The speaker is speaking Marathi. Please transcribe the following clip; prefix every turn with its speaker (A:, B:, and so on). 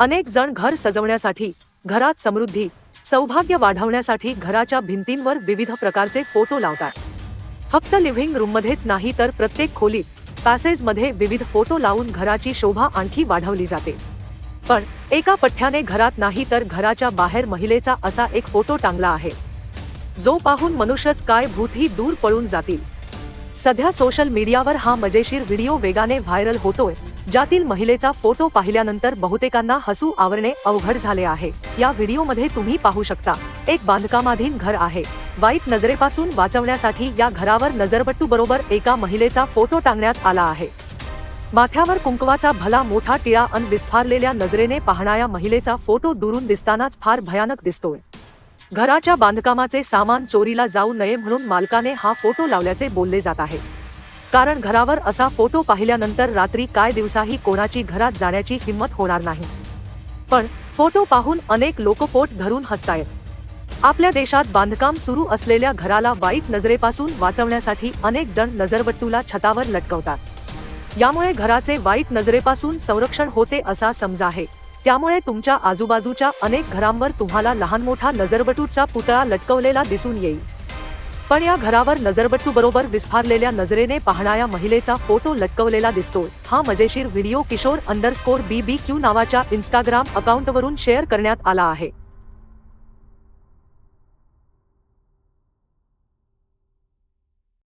A: अनेक जण घर सजवण्यासाठी घरात समृद्धी सौभाग्य वाढवण्यासाठी घराच्या भिंतींवर विविध प्रकारचे फोटो लावतात. फक्त लिव्हिंग रूममध्येच नाही तर प्रत्येक खोलीत पॅसेजमध्ये विविध फोटो लावून घराची शोभा आणखी वाढवली जाते. पण एका पठ्ठ्याने घरात नाही तर घराच्या बाहेर महिलेचा असा एक फोटो टांगला आहे. जो पाहून मनुष्यच काय भूतही दूर पळून जातील. सध्या सोशल मीडियावर हा मजेशीर व्हिडिओ वेगाने व्हायरल होतोय. ज्यातील महिलेचा फोटो पाहिल्यानंतर बहुतेकांना हसू आवरणे अवघड झाले आहे. या व्हिडिओमध्ये तुम्ही पाहू शकता एक बांधकामाधीन घर आहे. वाईट नजरेपासून वाचवण्यासाठी या घरावर नजरपट्टू बरोबर एका महिलेचा फोटो टांगण्यात आला आहे. माथ्यावर कुंकवाचा भला मोठा टिळा अन विस्फारलेल्या नजरेने पाहणाऱ्या महिलेचा फोटो दुरून दिसतानाच फार भयानक दिसतोय. घराच्या बांधकामाचे सामान चोरीला जाऊ नये म्हणून मालकाने हा फोटो लावल्याचे बोलले जात आहे. कारण घरावर असा फोटो पाहिल्यानंतर रात्री काय दिवसाही कोणाची घरात जाण्याची हिंमत होणार नाही. पण फोटो पाहून अनेक लोक पोट धरून हसतायत. आपल्या देशात बांधकाम सुरू असलेल्या घराला वाईट नजरेपासून वाचवण्यासाठी अनेक जण नजरबट्टूला छतावर लटकवतात. यामुळे घराचे वाईट नजरेपासून संरक्षण होते असा समज आहे. त्यामुळे तुमच्या आजूबाजूच्या अनेक घरांवर तुम्हाला लहान मोठा नजरबटूचा पुतळा लटकवलेला दिसून येईल. पण या घरावर नजरबट्टू बरोबर विस्फारलेल्या नजरेने पाहणाऱ्या महिलेचा फोटो लटकवलेला दिसतो हा मजेशीर video Kishor underscore B B Q नावाच्या इंस्टाग्राम अकाउंटवरून शेअर करण्यात आला आहे.